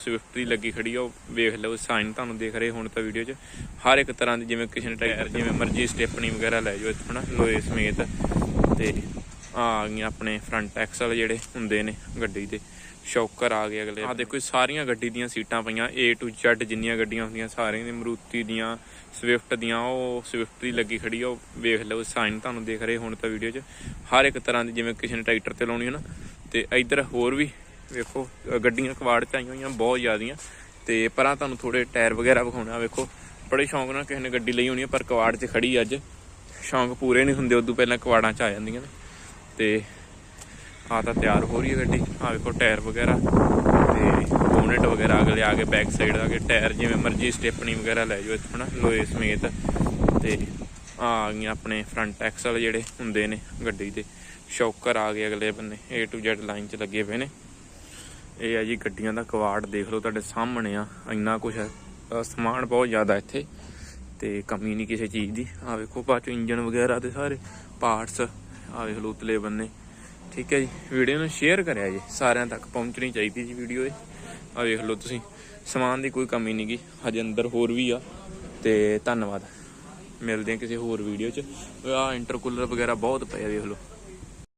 Swift ਦੀ ਲੱਗੀ ਖੜੀ ਆ, ਉਹ ਵੇਖ ਲਓ ਸਾਈਨ ਤੁਹਾਨੂੰ ਦੇਖ ਰਹੇ ਹੁਣ ਤਾਂ ਵੀਡੀਓ 'ਚ। ਹਰ ਇੱਕ ਤਰ੍ਹਾਂ ਦੀ ਜਿਵੇਂ ਕਿਸੇ ਨੇ ਟਾਇਰ ਜਿਵੇਂ ਮਰਜ਼ੀ ਸਟੈਪਨੀ ਵਗੈਰਾ ਲੈ ਜਾਓ ਇੱਥੋਂ ਨਾ ਲੋਏ ਸਮੇਤ। ਤੇ ਆ ਗਈਆਂ ਆਪਣੇ ਫਰੰਟ ਐਕਸਲ ਜਿਹੜੇ ਹੁੰਦੇ ਨੇ ਗੱਡੀ ਦੇ। ਸ਼ੌਕਰ ਆ ਗਏ ਅਗਲੇ। ਆ ਦੇਖੋ, ਇਹ ਸਾਰੀਆਂ ਗੱਡੀ ਦੀਆਂ ਸੀਟਾਂ ਪਈਆਂ, A to Z ਜਿੰਨੀਆਂ ਗੱਡੀਆਂ ਹੁੰਦੀਆਂ, ਸਾਰੀਆਂ ਦੀ ਮਰੂਤੀ ਦੀਆਂ ਸਵਿਫਟ ਦੀਆਂ, ਉਹ ਸਵਿਫਟ ਦੀ ਲੱਗੀ ਖੜੀ ਆ, ਉਹ ਵੇਖ ਲਓ ਸਾਈਨ ਤੁਹਾਨੂੰ ਦੇਖ ਰਹੇ ਹੁਣ ਤਾਂ ਵੀਡੀਓ 'ਚ। ਹਰ ਇੱਕ ਤਰ੍ਹਾਂ ਦੀ ਜਿਵੇਂ ਕਿਸੇ ਨੇ ਟਰੈਕਟਰ ਤੇ ਲਾਉਣੀ ਹੈ ਨਾ, ਤੇ ਇੱਧਰ ਹੋਰ ਵੀ ਵੇਖੋ ਗੱਡੀਆਂ ਕਵਾੜ ਚ ਆਈਆਂ ਹੋਈਆਂ ਬਹੁਤ ਜ਼ਿਆਦੀਆਂ। ਤੇ ਪਰਾਂ ਤੁਹਾਨੂੰ ਥੋੜੇ ਟਾਇਰ ਵਗੈਰਾ ਵਿਖਾਉਣਾ ਵੇਖੋ। ਬੜੇ ਸ਼ੌਂਕ ਨਾਲ ਕਿਸੇ ਨੇ ਗੱਡੀ ਲਈ ਹੋਣੀ ਹੈ ਪਰ ਕਵਾੜ 'ਚ ਖੜੀ ਅੱਜ। ਸ਼ੌਂਕ ਪੂਰੇ ਨਹੀਂ ਹੁੰਦੇ, ਉਦੋਂ ਪਹਿਲਾਂ ਕਵਾੜਾਂ 'ਚ ਆ ਜਾਂਦੀਆਂ ਨੇ। ਤੇ ਆ ਤਾਂ ਤਿਆਰ ਹੋ ਰਹੀ ਹੈ ਗੱਡੀ। ਆ ਵੇਖੋ ਟਾਇਰ ਵਗੈਰਾ। ਤੇ ਬੋਨਟ ਵਗੈਰਾ ਅਗਲੇ ਆ ਕੇ ਬੈਕ ਸਾਈਡ ਆ ਕੇ ਟਾਇਰ ਜਿਵੇਂ ਮਰਜ਼ੀ ਸਟੈਪਨੀ ਵਗੈਰਾ ਲੈ ਜਾਓ ਇੱਥੋਂ ਨਾ ਲੋਏ ਸਮੇਤ। ਤੇ ਆ ਗਈਆਂ ਆਪਣੇ ਫਰੰਟ ਐਕਸਲ ਜਿਹੜੇ ਹੁੰਦੇ ਨੇ ਗੱਡੀ ਦੇ। ਸ਼ੌਕਰ ਆ ਗਏ ਅਗਲੇ ਬੰਨੇ, A to Z ਲਾਈਨ 'ਚ ਲੱਗੇ ਪਏ ਨੇ। ਇਹ ਆ ਜੀ ਗੱਡੀਆਂ ਦਾ ਕਵਾੜ, ਦੇਖ ਲਓ ਤੁਹਾਡੇ ਸਾਹਮਣੇ ਆ, ਇੰਨਾ ਕੁਝ ਹੈ। ਸਮਾਨ ਬਹੁਤ ਜ਼ਿਆਦਾ ਇੱਥੇ, ਤੇ ਕਮੀ ਨਹੀਂ ਕਿਸੇ ਚੀਜ਼ ਦੀ। ਆ ਵੇਖੋ, ਬਾਅਦ ਚ ਇੰਜਨ ਵਗੈਰਾ ਤੇ ਸਾਰੇ ਪਾਰਟਸ ਆ ਵੇਖ ਲਓ ਉਤਲੇ ਬੰਨੇ। ਠੀਕ ਹੈ ਜੀ ਵੀਡੀਓ ਨੂੰ ਸ਼ੇਅਰ ਕਰਿਆ ਜੀ, ਸਾਰਿਆਂ ਤੱਕ ਪਹੁੰਚਣੀ ਚਾਹੀਦੀ ਜੀ ਵੀਡੀਓ ਇਹ। ਆ ਵੇਖ ਲਓ ਤੁਸੀਂ, ਸਮਾਨ ਦੀ ਕੋਈ ਕਮੀ ਨਹੀਂਗੀ ਹਜੇ ਅੰਦਰ ਹੋਰ ਵੀ ਆ, ਤੇ ਧੰਨਵਾਦ। ਮਿਲਦੇ ਹਾਂ ਕਿਸੇ ਹੋਰ ਵੀਡੀਓ 'ਚ। ਆ ਇੰਟਰਕੂਲਰ ਵਗੈਰਾ ਬਹੁਤ ਪਏ ਵੇਖ ਲਓ।